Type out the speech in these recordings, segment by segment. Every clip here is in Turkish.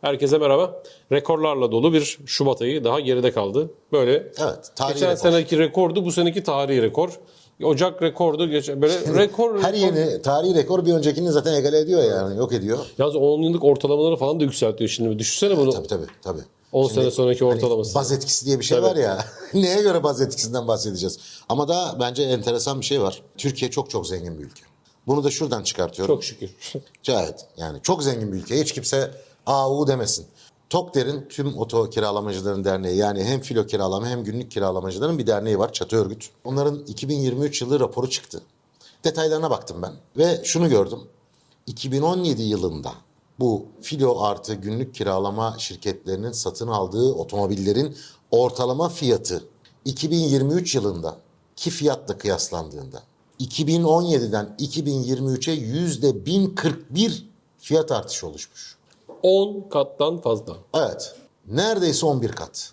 Herkese merhaba. Rekorlarla dolu bir Şubat ayı daha geride kaldı. Böyle Evet, geçen rekor. seneki rekordu, bu seneki tarihi rekor. Ocak rekordu, geçen böyle rekor. Her yeni tarihi rekor bir öncekini zaten egale ediyor yani yok ediyor. Yalnız 10 yıllık ortalamaları falan da yükseltiyor şimdi. Düşünsene bunu. Tabii tabii tabii. 10 Şimdi sene sonraki ortalaması. Baz etkisi diye bir şey var ya. Neye göre baz etkisinden bahsedeceğiz? Ama da bence enteresan bir şey var. Türkiye çok çok zengin bir ülke. Bunu da şuradan çıkartıyorum. Çok şükür. Evet yani çok zengin bir ülke. Hiç kimse AU demesin. TOKDER'in tüm oto kiralamacıların derneği yani hem filo kiralama hem günlük kiralamacıların bir derneği var Çatı Örgüt. Onların 2023 yılı raporu çıktı. Detaylarına baktım ben ve şunu gördüm. 2017 yılında bu filo artı günlük kiralama şirketlerinin satın aldığı otomobillerin ortalama fiyatı 2023 yılında ki fiyatla kıyaslandığında 2017'den 2023'e yüzde 1041 fiyat artışı oluşmuş. 10 kattan fazla. Evet. Neredeyse 11 kat.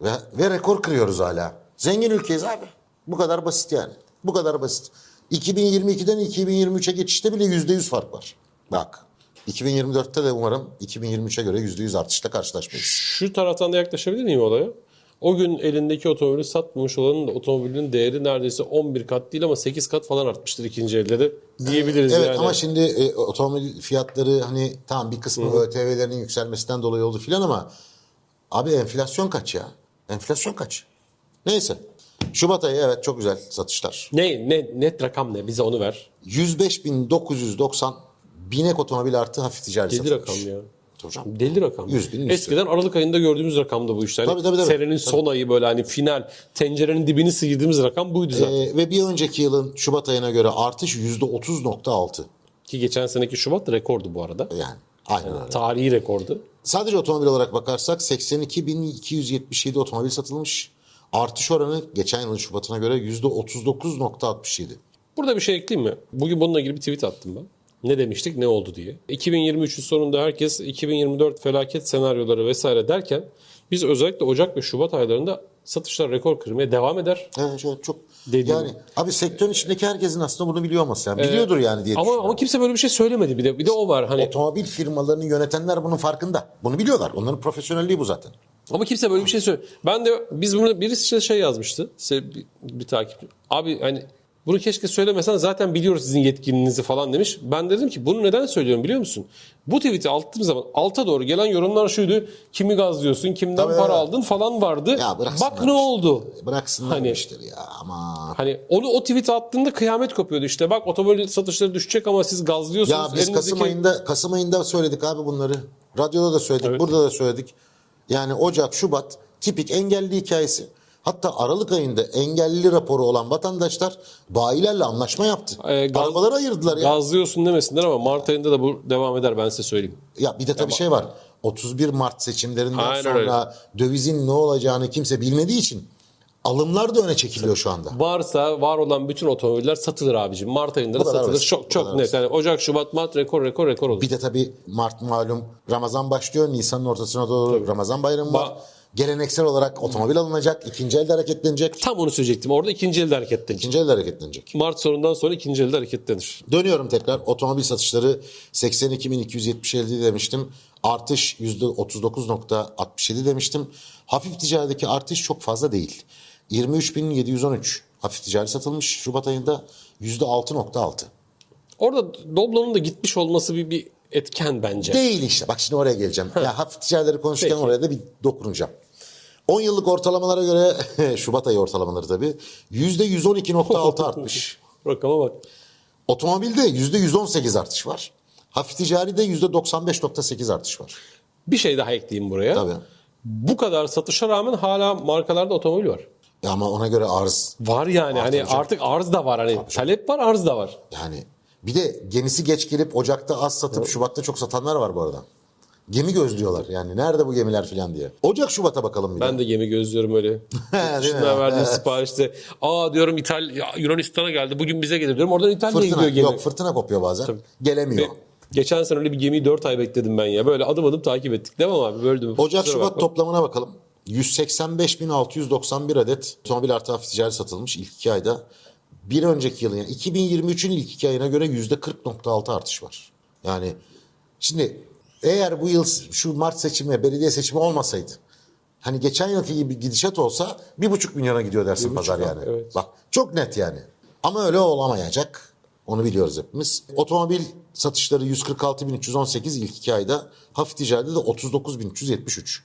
Ve, ve rekor kırıyoruz hala. Zengin ülkeyiz abi. Bu kadar basit yani. Bu kadar basit. 2022'den 2023'e geçişte bile %100 fark var. Bak. 2024'te de umarım 2023'e göre %100 artışla karşılaşmayız. Şu taraftan da yaklaşabilir miyim olaya? O gün elindeki otomobili satmamış olanın da otomobilin değeri neredeyse 11 kat değil ama 8 kat falan artmıştır ikinci elde de diyebiliriz Evet yani. ama şimdi e, otomobil fiyatları hani tamam bir kısmı ÖTV'lerinin yükselmesinden dolayı oldu filan ama abi enflasyon kaç ya? Enflasyon kaç? Neyse. Şubat ayı evet çok güzel satışlar. Ne, ne net rakam ne? Bize onu ver. 105.990 binek otomobil artı hafif ticari Deli satılmış. rakam ya. Tabii canım. Deli rakam. 100 bin üstü. Eskiden Aralık ayında gördüğümüz rakamda bu. Hani Tabii, tabii, tabii. Senenin son ayı böyle hani final tencerenin dibini sıyırdığımız rakam buydu zaten. Ee, ve bir önceki yılın Şubat ayına göre artış %30.6. Ki geçen seneki Şubat da rekordu bu arada. Yani aynen öyle. Tarihi rekordu. Sadece otomobil olarak bakarsak 82.277 otomobil satılmış. Artış oranı geçen yılın Şubat'ına göre %39.67. Burada bir şey ekleyeyim mi? Bugün bununla ilgili bir tweet attım ben. Ne demiştik, ne oldu diye. 2023'ün sonunda herkes 2024 felaket senaryoları vesaire derken biz özellikle Ocak ve Şubat aylarında satışlar rekor kırmaya devam eder. Evet, şöyle çok Dediğim- yani abi sektörün içindeki herkesin aslında bunu biliyor olması yani. Biliyordur yani diye Ama ama kimse böyle bir şey söylemedi bir de. Bir de o var hani Otomobil firmalarını yönetenler bunun farkında. Bunu biliyorlar. Onların profesyonelliği bu zaten. Ama kimse böyle bir şey söyle. Ben de biz bunu birisi şey yazmıştı. Bir, bir takip. Abi hani bunu keşke söylemesen zaten biliyoruz sizin yetkinliğinizi falan demiş. Ben dedim ki bunu neden söylüyorum biliyor musun? Bu tweet'i attığım zaman alta doğru gelen yorumlar şuydu. Kimi gazlıyorsun, kimden Tabii, para evet. aldın falan vardı. Ya bıraksınlar Bak ne oldu. Bıraksınlar Hani- ya ama. Hani onu o tweet'i attığında kıyamet kopuyordu işte. Bak otomobil satışları düşecek ama siz gazlıyorsunuz. Ya biz Elinizdeki- Kasım ayında Kasım ayında söyledik abi bunları. Radyoda da söyledik, Evet. burada da söyledik. Yani Ocak, Şubat tipik engelli hikayesi. Hatta Aralık ayında engelli raporu olan vatandaşlar bayilerle anlaşma yaptı. Ee, gaz- Arabaları ayırdılar ya. Gazlıyorsun demesinler ama Mart ayında da bu devam eder ben size söyleyeyim. Ya bir de tabii şey var. 31 Mart seçimlerinden Aynen sonra dövizin ne olacağını kimse bilmediği için alımlar da öne çekiliyor şu anda. Varsa var olan bütün otomobiller satılır abicim. Mart ayında da satılır. basit, Çok çok net. Yani Ocak, Şubat, Mart rekor rekor rekor olur. Bir de tabii Mart malum Ramazan başlıyor. Nisan'ın ortasına doğru Ramazan bayramı var. Geleneksel olarak otomobil alınacak. ikinci elde hareketlenecek. Tam onu söyleyecektim. Orada ikinci elde hareketlenir. İkinci elde hareketlenecek. Mart sonundan sonra ikinci elde hareketlenir. Dönüyorum tekrar. Otomobil satışları 82.277 demiştim. Artış %39.67 demiştim. Hafif ticaredeki artış çok fazla değil. 23.713 hafif ticari satılmış Şubat ayında %6.6. Orada Doblo'nun da gitmiş olması bir, bir etken bence. Değil işte. Bak şimdi oraya geleceğim. ya hafif ticaretleri konuşurken Peki. oraya da bir dokunacağım. 10 yıllık ortalamalara göre Şubat ayı ortalamaları tabii %112.6 artmış. Rakama bak. Otomobilde %118 artış var. Hafif ticaride %95.8 artış var. Bir şey daha ekleyeyim buraya. Tabii. Bu kadar satışa rağmen hala markalarda otomobil var. Ya ama ona göre arz Var yani hani canım. artık arz da var hani talep var arz da var. yani bir de gemisi geç gelip Ocak'ta az satıp Şubat'ta çok satanlar var bu arada. Gemi gözlüyorlar yani nerede bu gemiler falan diye. Ocak Şubat'a bakalım bir. Ben de gemi gözlüyorum öyle. Dışından verdiğim Evet. siparişte. Aa diyorum İtalya, Yunanistan'a geldi bugün bize gelir diyorum. Oradan İtalya'ya Fırtına gidiyor gemi. yok fırtına kopuyor bazen. Gelemiyor. Ve Geçen sene öyle bir gemiyi 4 ay bekledim ben ya. Böyle adım adım takip ettik. Değil mi abi? Böldüm. Ocak Şubat bakma. toplamına bakalım. 185.691 adet otomobil artı hafif ticari satılmış ilk iki ayda. Bir önceki yılın yani 2023'ün ilk iki ayına göre %40.6 artış var. Yani şimdi eğer bu yıl şu Mart seçimi, belediye seçimi olmasaydı hani geçen yılki gibi gidişat olsa bir buçuk milyona gidiyor dersin pazar yani. evet. Bak çok net yani. Ama öyle olamayacak. Onu biliyoruz hepimiz. Otomobil satışları 146.318 ilk iki ayda. Hafif ticarette de 39.373.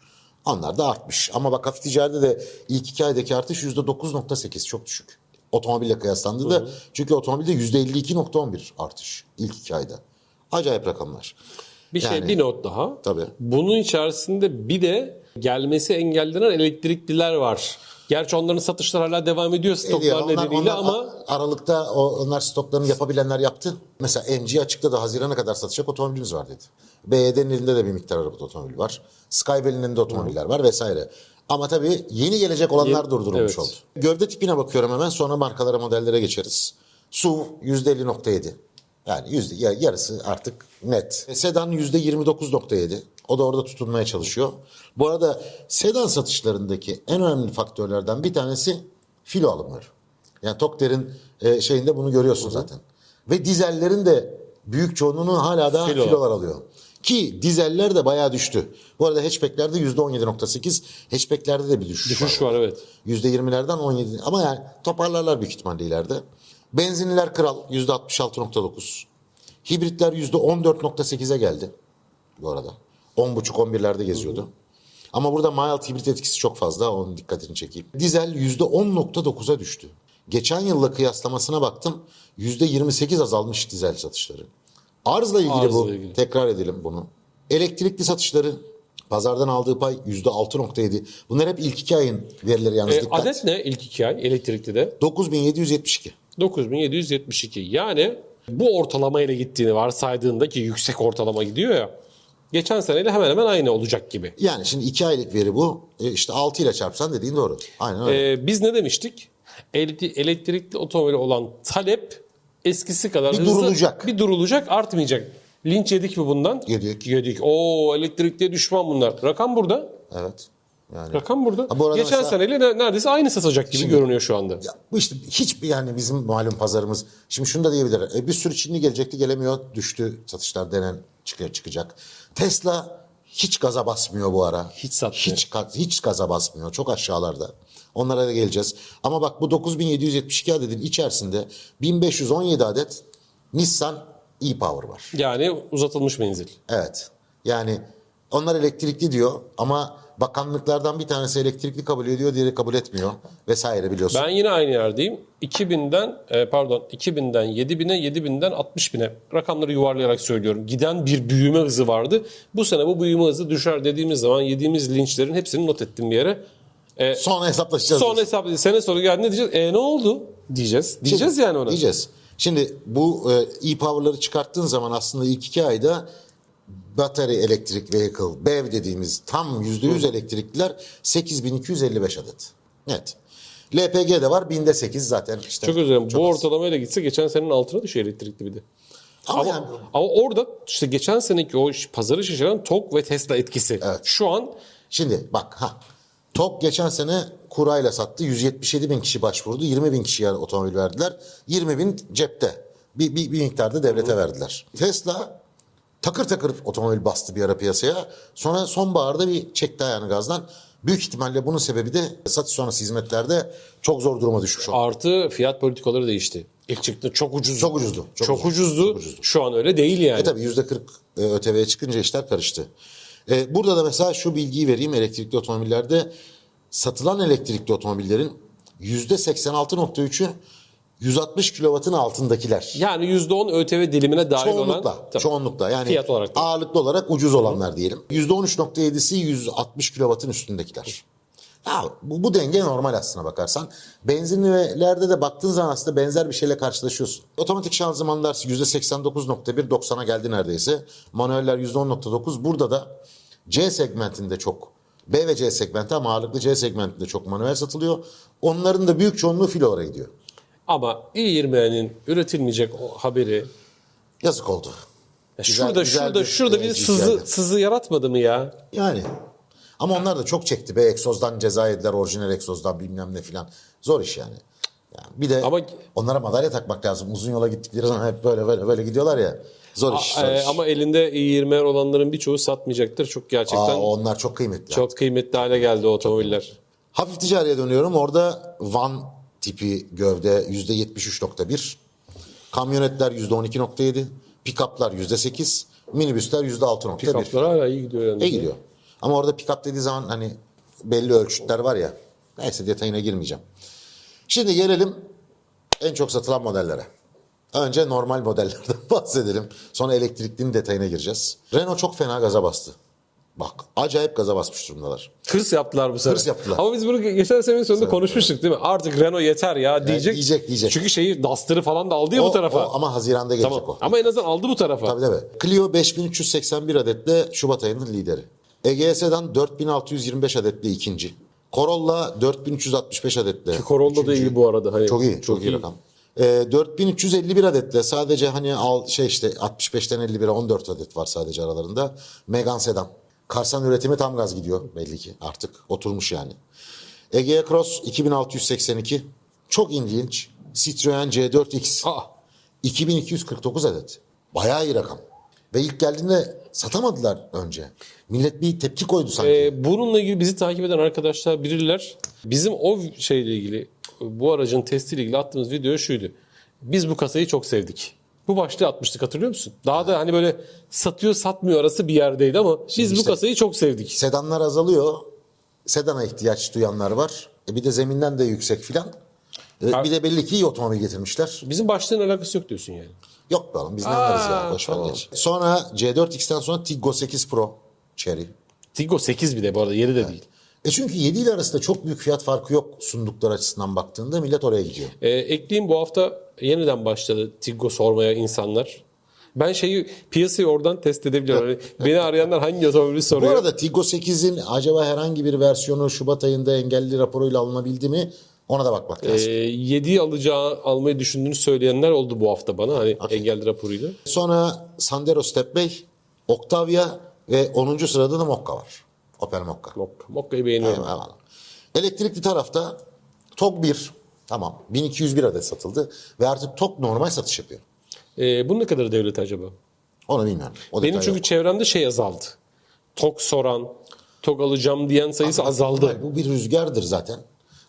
Onlar da artmış. Ama bak hafif ticarette de ilk iki aydaki artış %9.8 çok düşük. Otomobille kıyaslandığında çünkü otomobilde %52.11 artış ilk iki ayda. Acayip rakamlar. Bir şey Yani- bir not daha. Tabii. Bunun içerisinde bir de gelmesi engellenen elektrikliler var. Gerçi onların satışları hala devam ediyor Ediyor. stoklar Onlar- nedeniyle onlar ama Aralıkta onlar stoklarını yapabilenler yaptı. Mesela MG açıkladı Haziran'a kadar satacak otomobilimiz var dedi. BYD'nin elinde de bir miktar araba otomobil var. Skybell'in elinde otomobiller var vesaire. Ama tabii yeni gelecek olanlar Yeni- durdurulmuş evet. oldu. Gövde tipine bakıyorum hemen sonra markalara modellere geçeriz. SUV %50.7. Yani yüzde, ya- yarısı artık net. Sedan %29.7. O da orada tutunmaya çalışıyor. Bu arada sedan satışlarındaki en önemli faktörlerden bir tanesi filo alımları. Yani Tokder'in e, şeyinde bunu görüyorsun zaten. Ve dizellerin de büyük çoğunluğunu hala da Filo. filolar alıyor. Ki dizeller de bayağı düştü. Bu arada hatchbacklerde %17.8, hatchbacklerde de bir düşüş, düşüş var. var evet. %20'lerden 17 ama yani toparlarlar büyük ihtimalle ileride. Benzinliler kral %66.9. Hibritler %14.8'e geldi bu arada. 10.5-11'lerde geziyordu. Ama burada mild hibrit etkisi çok fazla. Onun dikkatini çekeyim. Dizel %10.9'a düştü. Geçen yılla kıyaslamasına baktım. %28 azalmış dizel satışları. Arzla ilgili Arzla bu. ilgili. Tekrar edelim bunu. Elektrikli satışları pazardan aldığı pay %6.7. Bunlar hep ilk iki ayın verileri yalnız E, dikkat. adet ne ilk iki ay elektrikli de? 9772. 9772. Yani bu ortalamayla gittiğini varsaydığında ki yüksek ortalama gidiyor ya. Geçen seneyle hemen hemen aynı olacak gibi. Yani şimdi iki aylık veri bu. E işte 6 ile çarpsan dediğin doğru. Aynen öyle. Ee, biz ne demiştik? Elektri- Elektrikli otomobile olan talep eskisi kadar Bir hızlı, durulacak. bir durulacak, artmayacak. Linç yedik mi bundan? Yedik. Yedik. Oo elektrikliye düşman bunlar. Rakam burada. evet. Yani Rakam burada. Ha, bu arada Geçen mesela- seneyle ne- neredeyse aynı satacak gibi görünüyor şu anda. Ya bu işte hiçbir yani bizim malum pazarımız. Şimdi şunu da diyebilir. E, bir sürü Çinli gelecekti gelemiyor. Düştü satışlar denen çıkıyor çıkacak. Tesla hiç gaza basmıyor bu ara. Hiç satmıyor. Hiç, hiç gaza basmıyor. Çok aşağılarda. Onlara da geleceğiz. Ama bak bu 9772 adetin içerisinde 1517 adet Nissan e-Power var. Yani uzatılmış menzil. Evet. Yani onlar elektrikli diyor ama bakanlıklardan bir tanesi elektrikli kabul ediyor, diğeri kabul etmiyor vesaire biliyorsun. Ben yine aynı yerdeyim. 2000'den e, pardon 2000'den 7000'e 7000'den 60.000'e rakamları yuvarlayarak söylüyorum. Giden bir büyüme hızı vardı. Bu sene bu büyüme hızı düşer dediğimiz zaman yediğimiz linçlerin hepsini not ettim bir yere. Sonra hesaplaşacağız. Sonra hesap sene sonra geldi ne diyeceğiz? E ne oldu? Diyeceğiz. Diyeceğiz yani ona. Diyeceğiz. Şimdi bu e, e-power'ları çıkarttığın zaman aslında ilk iki ayda battery electric vehicle, BEV dediğimiz tam %100 elektrikliler 8255 adet. Evet. LPG de var binde 8 zaten. işte Çok özür dilerim. Bu az. ortalamayla gitse geçen senenin altına düşüyor elektrikli bir de. Ama, Ama, yani ama orada işte geçen seneki o pazarı şişiren TOG ve Tesla etkisi. Evet. Şu an Şimdi bak ha. TOG geçen sene kurayla sattı. 177 bin kişi başvurdu. 20 bin kişiye otomobil verdiler. 20 bin cepte. Bir, bir, bir miktarda devlete verdiler. Tesla takır takır otomobil bastı bir ara piyasaya. Sonra sonbaharda bir çekti ayağını gazdan. Büyük ihtimalle bunun sebebi de satış sonrası hizmetlerde çok zor duruma düşmüş oldu. artı fiyat politikaları değişti. İlk çıktı çok ucuz. Çok ucuzdu. Çok, Çok ucuzdu. Çok ucuzdu. Şu an öyle değil yani. E tabii %40 e, ÖTV'ye çıkınca işler karıştı. E, burada da mesela şu bilgiyi vereyim elektrikli otomobillerde satılan elektrikli otomobillerin %86.3'ü 160 kW'ın altındakiler. Yani %10 ÖTV dilimine dahil Çoğunlukla, olan Tabii. çoğunlukla yani Fiyat olarak ağırlıklı olarak ucuz olanlar diyelim. %13.7'si 160 kW'ın üstündekiler. Ya, bu, bu denge normal aslına bakarsan. Benzinlilerde de baktığın zaman aslında benzer bir şeyle karşılaşıyorsun. Otomatik şanzımanlar %89.1 90'a geldi neredeyse. Manueller %10.9. Burada da C segmentinde çok B ve C segmenti ama ağırlıklı C segmentinde çok manuel satılıyor. Onların da büyük çoğunluğu filolara gidiyor. Ama i20'nin üretilmeyecek o haberi Yazık oldu. ya Güzel- şurada güzel şurada bir, şurada e, bir iş sızı geldi. sızı yaratmadı mı ya? Yani. Ama onlar da çok çekti be. Egzozdan ceza yediler. Orijinal egzozdan bilmem ne filan. Zor iş yani. Yani bir de Ama- onlara madalya takmak lazım. Uzun yola gittikleri zaman hep böyle böyle böyle gidiyorlar ya. Zor iş. Zor Ee, iş. ama elinde i20 olanların birçoğu satmayacaktır. Çok gerçekten Aa, onlar çok kıymetli. çok kıymetli hale geldi o otomobiller. Hafif ticariye dönüyorum. Orada van tipi gövde %73.1. Kamyonetler %12.7. Pick-up'lar %8. Minibüsler %6.1. Pikaplar hala iyi gidiyor yani. İyi gidiyor. Ama orada pick-up dediği zaman hani belli ölçütler var ya. Neyse detayına girmeyeceğim. Şimdi gelelim en çok satılan modellere. Önce normal modellerden bahsedelim. Sonra elektriklinin detayına gireceğiz. Renault çok fena gaza bastı. Bak acayip gaza basmış durumdalar. Hırs yaptılar bu sefer. Hırs yaptılar. Ama biz bunu geçen senenin sonunda konuşmuştuk değil mi? Artık Renault yeter ya diyecek. diyecek, diyecek. Çünkü şeyi Duster'ı falan da aldı ya bu O- tarafa. o ama Haziran'da gelecek tamam. o. Ama en azından aldı bu tarafa. Tabii tabii. Clio 5381 adetle Şubat ayının lideri. Egea Sedan 4625 adetle ikinci. Corolla 4365 adetle. Corolla da üçüncü. iyi bu arada. Hani Çok iyi, çok, iyi, rakam. Ee, 4351 adetle sadece hani al şey işte 65'ten 51'e 14 adet var sadece aralarında. Megane Sedan. Karsan üretimi tam gaz gidiyor belli ki artık oturmuş yani. Egea Cross 2682. Çok ilginç. Citroen C4X. Aa, 2249 adet. Bayağı iyi rakam. Ve ilk geldiğinde satamadılar önce. Millet bir tepki koydu sanki. e, bununla ilgili bizi takip eden arkadaşlar bilirler. Bizim o şeyle ilgili bu aracın testiyle ilgili attığımız video şuydu. Biz bu kasayı çok sevdik. Bu başlığı atmıştık hatırlıyor musun? Daha da hani böyle satıyor satmıyor arası bir yerdeydi ama biz bu işte- kasayı çok sevdik. Sedanlar azalıyor. Sedana ihtiyaç duyanlar var. E bir de zeminden de yüksek filan. E bir de belli ki iyi otomobil getirmişler. Bizim başlığın alakası yok diyorsun yani. Yok be oğlum biz ne anlarız ya. Boş ver tamam. geç. Sonra C4X'ten sonra Tiggo 8 Pro Cherry. Tiggo 8 bir de bu arada yeri de değil. E çünkü 7 ile arasında çok büyük fiyat farkı yok sundukları açısından baktığında millet oraya gidiyor. Ee, ekleyeyim bu hafta yeniden başladı Tiggo sormaya insanlar. Ben şeyi piyasayı oradan test edebiliyorum. Hani beni arayanlar hangi otomobili Bu soruyor. arada Tiggo 8'in acaba herhangi bir versiyonu Şubat ayında engelli raporuyla alınabildi mi? Ona da bakmak Ee, lazım. 7'yi alacağı almayı düşündüğünü söyleyenler oldu bu hafta bana hani engelli raporuyla. Sonra Sandero Stepway, Octavia ve 10. sırada da Mokka var. Opel Mokka. Mokka. Mokka'yı beğeniyorum. Eyvallah. Elektrikli tarafta TOG 1 tamam 1201 adet satıldı ve artık TOG normal satış yapıyor. Ee, bunun ne kadar devlet acaba? Onu bilmiyorum. O Benim çünkü yok. çevremde şey azaldı. Tok soran, tok alacağım diyen sayısı azaldı. Hayır, Bu bir rüzgardır zaten.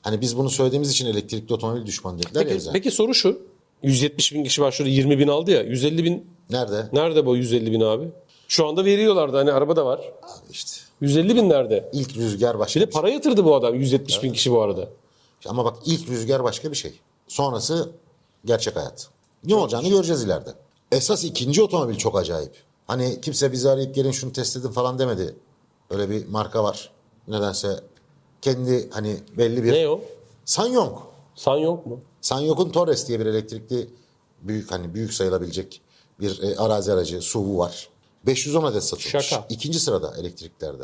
Hani biz bunu söylediğimiz için elektrikli otomobil düşmanı dediler ya Peki, bize. peki soru şu. 170 bin kişi şurada 20 bin aldı ya. 150 bin Nerede? nerede bu 150 bin abi? Şu anda veriyorlardı hani araba da var. Abi işte 150 bin nerede? ilk rüzgar başka Bir şey. para yatırdı bu adam 170 bin kişi bu arada. Ama bak ilk rüzgar başka bir şey. Sonrası gerçek hayat. Ne olacağını göreceğiz ileride. Esas ikinci otomobil çok acayip. Hani kimse bizi arayıp gelin şunu test edin falan demedi. Öyle bir marka var. Nedense kendi hani belli bir... Ne o? Sanyong. San yok mu? Sanyong'un Torres diye bir elektrikli büyük hani büyük sayılabilecek bir e, arazi aracı SUV'u var. 510 adet satılmış. Şaka. İkinci sırada elektriklerde.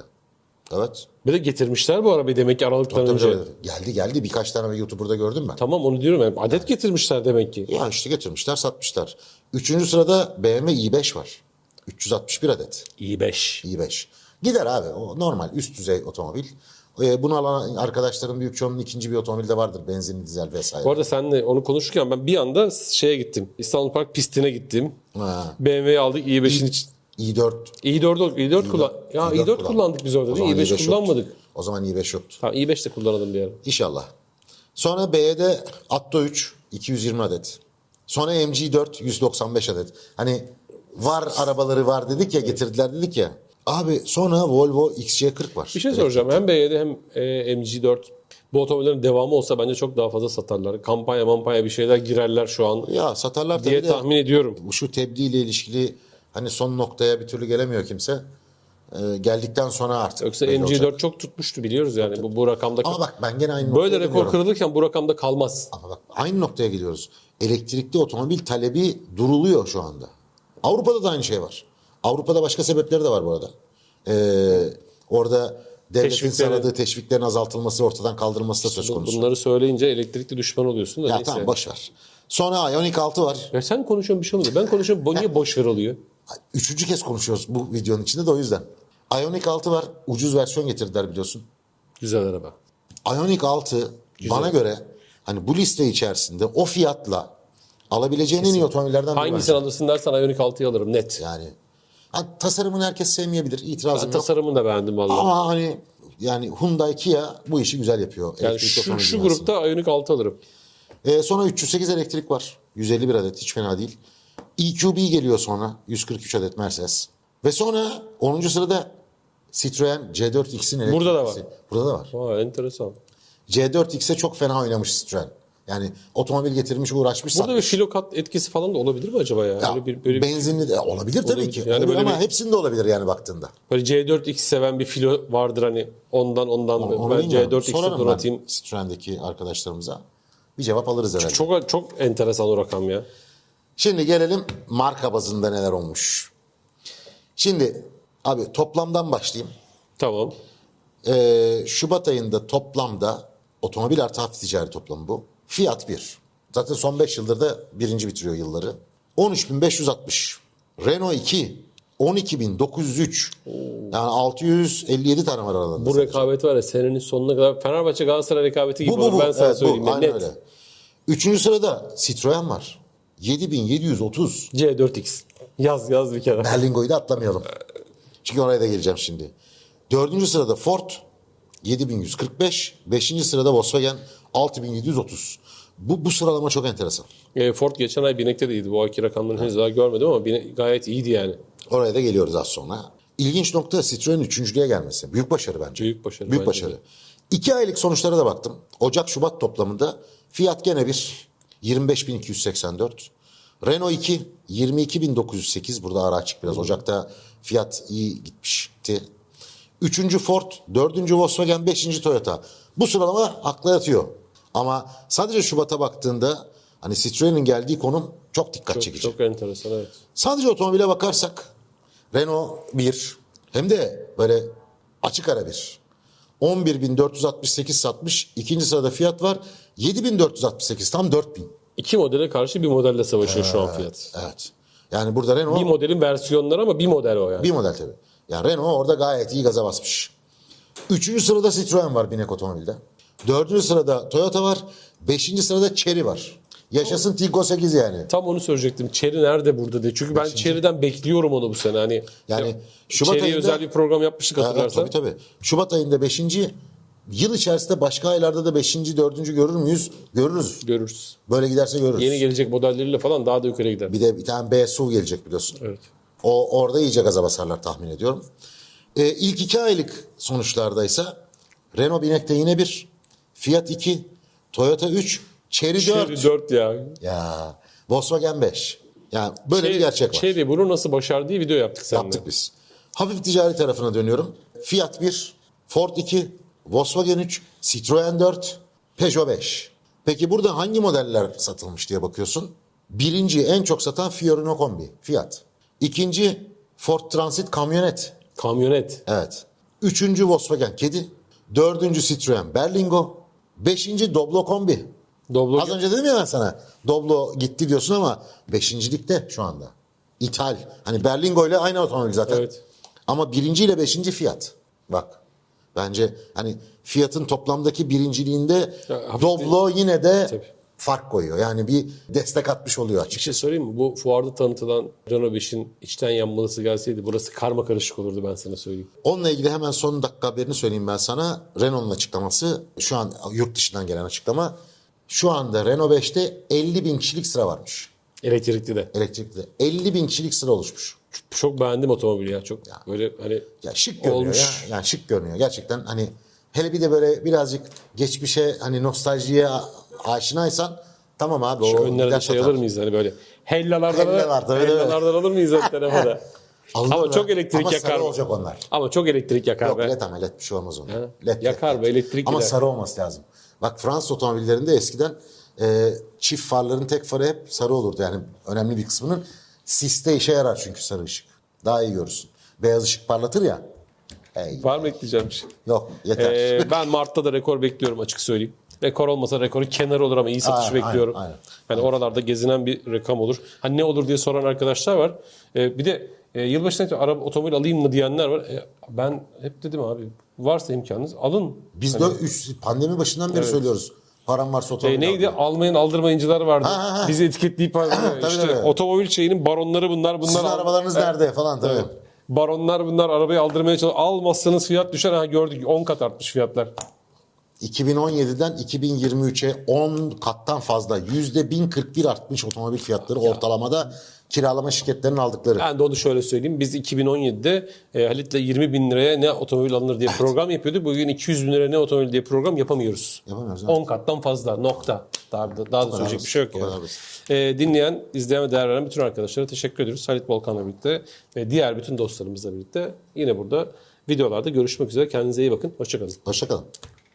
Evet. Bir de getirmişler bu arabayı demek ki aralıktan Tabii, önce. tabii. Geldi geldi birkaç tane YouTuber'da gördüm ben. Tamam onu diyorum yani adet getirmişler demek ki. Ya işte getirmişler satmışlar. Üçüncü sırada BMW i5 var. 361 adet İyi 5. i5. Gider abi o normal üst düzey otomobil. Ee, bunu alan arkadaşların büyük çoğunun ikinci bir otomobil de vardır. Benzinli dizel vesaire. Bu arada senle onu konuşurken ben bir anda şeye gittim. İstanbul Park pistine gittim. Ha. BMW'yi aldık i5'in iç. i4. i4 i4 kullan. Ya i4, kullan. kullandık biz orada değil mi? zaman i5 i5 kullanmadık. yoktu. O zaman i5 yoktu. Tamam i5 de kullanalım bir ara. İnşallah. Sonra B'de Atto 3 220 adet. Sonra MG4 195 adet. Hani var arabaları var dedik ya getirdiler dedik ya. Abi sonra Volvo XC40 var. Bir şey soracağım. Hem BYD hem e, MG4 bu otomobillerin devamı olsa bence çok daha fazla satarlar. Kampanya mampanya bir şeyler girerler şu an Ya satarlar diye tabii de tahmin ediyorum. bu şu tebliğ ile ilişkili hani son noktaya bir türlü gelemiyor kimse. Ee, geldikten sonra artık. Yoksa belli MG4 olacak. çok tutmuştu biliyoruz yani bu, bu rakamda. Ama bak ben gene aynı Böyle rekor geliyorum. kırılırken bu rakamda kalmaz. Ama bak aynı noktaya gidiyoruz. Elektrikli otomobil talebi duruluyor şu anda. Avrupa'da da aynı şey var. Avrupa'da başka sebepleri de var bu arada. Ee, orada devletin Teşvikleri- sağladığı teşviklerin azaltılması, ortadan kaldırılması da söz konusu. Bunları söyleyince elektrikli düşman oluyorsun da ya neyse. tamam boş ver. Sonra Ioniq 6 var. Ya sen konuşuyorsun bir şey oluyor. Ben konuşuyorum bu niye boş ver oluyor? Üçüncü kez konuşuyoruz bu videonun içinde de o yüzden. Ioniq 6 var. Ucuz versiyon getirdiler biliyorsun. Güzel araba. Ioniq 6 bana göre hani bu liste içerisinde o fiyatla alabileceğin en iyi otomobillerden biri Hangisini bence. alırsın dersen Ioniq 6'yı alırım net. Yani ha, tasarımını herkes sevmeyebilir. İtirazım Ben yok. tasarımını da beğendim vallahi. Ama hani yani Hyundai Kia bu işi güzel yapıyor. yani elektrik şu, şu grupta Ioniq 6 alırım. Ee, sonra 308 elektrik var. 151 adet hiç fena değil. EQB geliyor sonra. 143 adet Mercedes. Ve sonra 10. sırada Citroen C4X'in elektriklisi. Burada da var. Burada da var. Vay enteresan. C4X'e çok fena oynamış Citroen. Yani otomobil getirmiş uğraşmış Burada bir satmış. filokat etkisi falan da olabilir mi acaba ya? Ya, böyle bir, böyle, bir- benzinli de olabilir tabii Olabilir. ki. Yani Olabilir böyle ama bir- hepsinde olabilir yani baktığında. böyle C4X seven bir filo vardır hani ondan ondan Onu ben bilmiyorum. C4X'e Sorarım ben donatayım. Citroen'deki arkadaşlarımıza. Bir cevap alırız herhalde. Çok çok enteresan o rakam ya. Şimdi gelelim marka bazında neler olmuş. Şimdi abi toplamdan başlayayım. Tamam. Ee, Şubat ayında toplamda otomobil artı hafif ticari toplamı bu. Fiyat 1. Zaten son 5 yıldır da birinci bitiriyor yılları. 13.560. Renault 2 12.903. Yani 657 tane var aralarında. Bu rekabet var ya senenin sonuna kadar Fenerbahçe Galatasaray rekabeti gibi bu bu bu. ben sana Evet, söyleyeyim. bu. Aynen net. öyle. Üçüncü sırada Citroen var. 7730. C4X. Yaz yaz bir kere. Berlingo'yu da atlamayalım. Çünkü oraya da geleceğim şimdi. Dördüncü sırada Ford 7145. Beşinci sırada Volkswagen 6730. Bu, bu sıralama çok enteresan. E, Ford geçen ay binekte değildi. Bu ayki rakamlarını henüz daha görmedim ama bine, gayet iyiydi yani. Oraya da geliyoruz az sonra. İlginç nokta Citroen'in üçüncülüğe gelmesi. Büyük başarı bence. Büyük başarı Büyük bence başarı. de. İki aylık sonuçlara da baktım. Ocak-Şubat toplamında Fiat gene bir 25.284. Renault 2 22.908. Burada ara açık biraz. Ocak'ta Fiat iyi gitmişti. Üçüncü Ford, dördüncü Volkswagen, beşinci Toyota. Bu sıralama akla yatıyor. Ama sadece Şubat'a baktığında hani Citroen'in geldiği konum çok dikkat Çok, çekici. çok enteresan evet. Sadece otomobile bakarsak Renault 1 hem de böyle açık ara bir. 11.468 satmış. İkinci sırada fiyat var. 7.468 tam 4.000. İki modele karşı bir modelle savaşıyor şu an fiyat. Evet. Yani burada Renault Bir modelin versiyonları ama bir model o yani. bir model tabii. Yani Renault orada gayet iyi gaza basmış. Üçüncü sırada Citroen var binek otomobilde. Dördüncü sırada Toyota var. Beşinci sırada Chery var. Yaşasın Tiggo 8 yani. Tam onu söyleyecektim. Chery nerede burada diye. Çünkü ben Chery'den bekliyorum onu bu sene. Hani Yani ya, Şubat ayında- özel bir program yapmıştık Evet, hatırlarsan. tabii tabii. Şubat ayında 5. Yıl içerisinde başka aylarda da 5. 4. görür müyüz? Görürüz. Görürüz. Böyle giderse görürüz. Yeni gelecek modelleriyle falan daha da yukarı gider. Bir de bir tane B SUV gelecek biliyorsun. Evet. O orada iyice gaza basarlar tahmin ediyorum. Ee, ilk iki aylık sonuçlardaysa Renault Binek'te yine bir, Fiat 2, Toyota 3, Chery 4. Chery 4 ya. Ya Volkswagen 5. Yani böyle bir gerçek var. Chery bunu nasıl başardı diye video yaptık seninle. Yaptık biz. Hafif ticari tarafına dönüyorum. Fiat 1, Ford 2, Volkswagen 3, Citroen 4, Peugeot 5. Peki burada hangi modeller satılmış diye bakıyorsun. Birinci en çok satan Fiorino Kombi, Fiat. İkinci Ford Transit kamyonet. Kamyonet. Evet. Üçüncü Volkswagen Kedi. Dördüncü Citroen Berlingo. Beşinci Doblo Kombi. Doblo Az önce dedim ya ben sana. Doblo gitti diyorsun ama beşincilikte şu anda. İthal. Hani Berlingo ile aynı otomobil zaten. Evet. Ama birinci ile beşinci fiyat. Bak. Bence hani fiyatın toplamdaki birinciliğinde Ya, hafif Doblo yine de Tabii. Fark koyuyor. Yani bir destek atmış oluyor Bir açık. şey söyleyeyim mi? Bu fuarda tanıtılan Renault 5'in içten yanmalısı gelseydi burası karma karışık olurdu ben sana söyleyeyim. Onunla ilgili hemen son dakika haberini söyleyeyim ben sana. Renault'un açıklaması şu an yurt dışından gelen açıklama. Şu anda Renault 5'te 50 bin kişilik sıra varmış. Elektrikli de. Elektrikli. 50 bin kişilik sıra oluşmuş. Çok beğendim otomobili ya. Çok böyle hani Ya şık görünüyor Olmuş. ya. Yani şık görünüyor. Gerçekten hani hele bir de böyle birazcık geçmişe hani nostaljiye aşinaysan tamam abi o gider de şey satar. alır mıyız hani böyle hellalardan, Hellalardan, mi? hellalardan alır mıyız o telefona? Alınır Ama da. çok elektrik Ama yakar. mı? olacak onlar. Ama çok elektrik yakar Yok be. led ama led bir şey olmaz. Ha? Led, Yakar led, be, elektrik Ama gider. sarı olması lazım. Bak Fransız otomobillerinde eskiden e, çift farların tek farı hep sarı olurdu. Yani önemli bir kısmının siste işe yarar çünkü sarı ışık. Daha iyi görürsün. Beyaz ışık parlatır ya. Hey. Var mı ekleyeceğim bir şey? Yok yeter. Ee, ben Mart'ta da rekor bekliyorum açık söyleyeyim. Rekor olmasa rekoru kenar olur ama iyi satış Aynen, bekliyorum. aynen, Hani oralarda gezinen bir rakam olur. Hani ne olur diye soran arkadaşlar var. Ee, bir de e, yılbaşında araba otomobil alayım mı diyenler var. E, ben hep dedim abi varsa imkanınız alın. Biz de üç, pandemi başından beri söylüyoruz. Param varsa otomobil E, neydi? al. Almayın aldırmayıncılar vardı. Ha, ha, ha. Bizi etiketleyip işte tabii. otomobil şeyinin baronları bunlar bunlar. Sizin al- arabalarınız Evet. nerede falan tabii. Baronlar bunlar arabayı aldırmaya çalışıyor. Almazsanız fiyat düşer. Ha gördük 10 kat artmış fiyatlar. 2017'den 2023'e 10 kattan fazla yüzde 1041 artmış otomobil fiyatları ortalamada kiralama şirketlerinin aldıkları. Ben de onu şöyle söyleyeyim. Biz 2017'de e, Halit'le 20 bin liraya ne otomobil alınır diye program yapıyorduk. Bugün 200 bin liraya ne otomobil diye program yapamıyoruz. Yapamıyoruz, evet. 10 kattan fazla nokta. Daha, da- daha da söyleyecek bir şey yok yani. E, dinleyen, izleyen ve değer veren bütün arkadaşlara teşekkür ediyoruz. Halit Volkan'la birlikte ve diğer bütün dostlarımızla birlikte yine burada videolarda görüşmek üzere. Kendinize iyi bakın. Hoşçakalın. Hoşçakalın.